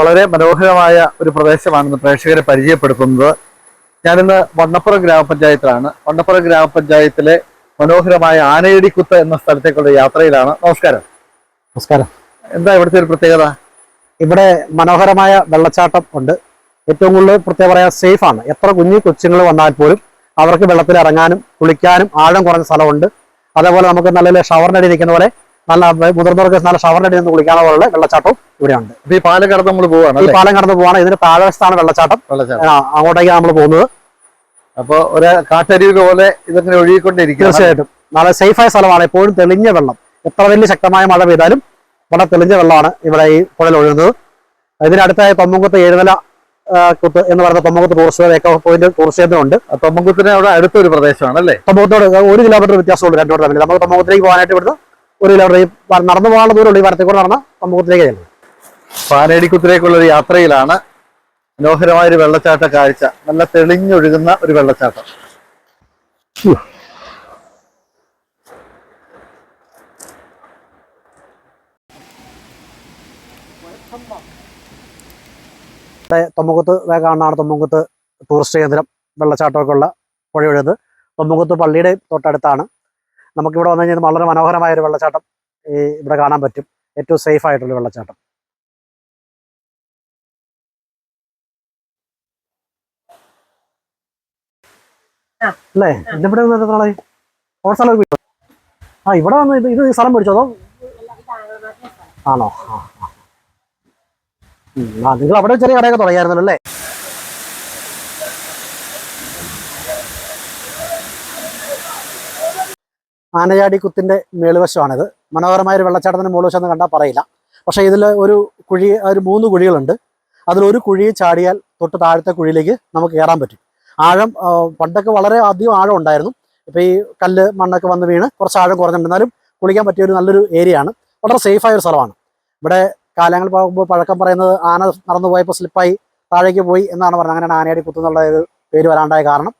വളരെ മനോഹരമായ ഒരു പ്രദേശമാണെന്ന് പ്രേക്ഷകരെ പരിചയപ്പെടുത്തുന്നത്. ഞാനിന്ന് വണ്ണപ്പുറം ഗ്രാമപഞ്ചായത്തിലാണ്. വണ്ണപ്പുറം ഗ്രാമപഞ്ചായത്തിലെ മനോഹരമായ ആനയടിക്കുത്ത് എന്ന സ്ഥലത്തേക്കുള്ള യാത്രയിലാണ്. നമസ്കാരം. നമസ്കാരം. എന്താ ഇവിടുത്തെ ഒരു പ്രത്യേകത? ഇവിടെ മനോഹരമായ വെള്ളച്ചാട്ടം ഉണ്ട്. ഏറ്റവും കൂടുതൽ പ്രത്യേക പറയാൻ സേഫ് ആണ് എത്ര കുഞ്ഞു കൊച്ചുങ്ങൾ വന്നാൽ പോലും അവർക്ക് വെള്ളത്തിൽ ഇറങ്ങാനും കുളിക്കാനും ആഴം കുറഞ്ഞ സ്ഥലമുണ്ട്. അതേപോലെ നമുക്ക് നല്ല ഷവറിനടി നിൽക്കുന്ന പോലെ നല്ല മുതിർന്നവർക്ക് നല്ല ഷവറിനടി നിന്ന് കുളിക്കാനുള്ള വെള്ളച്ചാട്ടം ഇവിടെയുണ്ട്. ഉണ്ട് ഈ പാലം കടന്ന് നമ്മൾ പോവാണ് ഈ പാലം കടന്ന് പോവാണ്. ഇതിന്റെ താഴെസ്ഥാന വെള്ളച്ചാട്ടം. അങ്ങോട്ടേക്കാണ് നമ്മൾ പോകുന്നത്. അപ്പൊ ഒരു കാട്ടരുവി പോലെ ഇതിങ്ങനെ ഒഴുകിക്കൊണ്ടിരിക്കും തീർച്ചയായിട്ടും. നല്ല സേഫായ സ്ഥലമാണ്. എപ്പോഴും തെളിഞ്ഞ വെള്ളം. എത്ര വലിയ ശക്തമായ മഴ പെയ്താലും വളരെ തെളിഞ്ഞ വെള്ളമാണ് ഇവിടെ ഈ പുഴയിൽ ഒഴുകുന്നത്. ഇതിനടുത്തായ തൊമ്മങ്കുത്ത് ആ, കുത്ത് എന്ന് പറയുന്ന Thommankuthu tourist echo point tourist കേന്ദ്രം ഉണ്ട്. തൊമ്മങ്കുത്തിന് അവിടെ അടുത്തൊരു പ്രദേശമാണ് അല്ലേ തൊമ്മകത്തോട് ഒരു കിലോമീറ്റർ വ്യത്യാസമുള്ളൂ രണ്ടോട് തമ്മിൽ. നമ്മൾ തൊമ്മകത്തിലേക്ക് പോകാനായിട്ട് ഇവിടുന്ന് ഒരു കിലോമീറ്റർ നടന്നു പോകാനുള്ള ദൂരമുള്ള ഈ വരത്തിൽ കൂടെ നടന്ന തൊമ്മകത്തിലേക്ക് ചെല്ലുന്നത് പാനേടിക്കുത്തിലേക്കുള്ള ഒരു യാത്രയിലാണ് മനോഹരമായ ഒരു വെള്ളച്ചാട്ട കാഴ്ച. നല്ല തെളിഞ്ഞൊഴുകുന്ന ഒരു വെള്ളച്ചാട്ടം. തൊമ്മുകുത്ത് കാണാണ് കാണുന്നതാണ് തൊമ്മകുത്ത് ടൂറിസ്റ്റ് കേന്ദ്രം വെള്ളച്ചാട്ടമൊക്കെ ഉള്ള പുഴയൊഴുകുന്നത് തൊമ്മുകുത്ത് പള്ളിയുടെ തൊട്ടടുത്താണ്. നമുക്കിവിടെ വന്നു കഴിഞ്ഞാൽ വളരെ മനോഹരമായ ഒരു വെള്ളച്ചാട്ടം ഈ ഇവിടെ കാണാൻ പറ്റും. ഏറ്റവും സേഫ് ആയിട്ടുള്ള വെള്ളച്ചാട്ടം. അല്ലേ? ഇതിവിടെ. ആ ഇവിടെ വന്ന് ഇത് ഇത് സ്ഥലം മേടിച്ചോ അതോ? ആണോ? ആ നിങ്ങൾ അവിടെ ചെറിയ കടയൊക്കെ തുടങ്ങിയായിരുന്നല്ലോ അല്ലേ? ആനചാടി കുത്തിന്റെ മേളുവശമാണിത്. മനോഹരമായ ഒരു വെള്ളച്ചാട്ടത്തിന് മുകൾ വശം എന്ന് കണ്ടാൽ പറയില്ല. പക്ഷേ ഇതിൽ ഒരു കുഴി ഒരു മൂന്ന് കുഴികളുണ്ട്. അതിലൊരു കുഴി ചാടിയാൽ തൊട്ട് താഴത്തെ കുഴിയിലേക്ക് നമുക്ക് കയറാൻ പറ്റും. ആഴം പണ്ടൊക്കെ വളരെ അധികം ആഴം ഉണ്ടായിരുന്നു. ഇപ്പോൾ ഈ കല്ല് മണ്ണൊക്കെ വന്ന് വീണ് കുറച്ച് ആഴം കുറഞ്ഞിട്ടുണ്ട് എന്നാലും കുളിക്കാൻ പറ്റിയ ഒരു നല്ലൊരു ഏരിയയാണ്. വളരെ സേഫായ ഒരു സ്ഥലമാണ്. ഇവിടെ കാലങ്ങൾ പോകുമ്പോൾ പഴക്കം പറയുന്നത് ആന നടന്നു പോയപ്പോൾ സ്ലിപ്പായി താഴേക്ക് പോയി എന്നാണ് പറഞ്ഞത്. അങ്ങനെയാണ് ആനയാടി കുത്തുന്നുള്ള ഒരു പേര് വരാണ്ടായ കാരണം.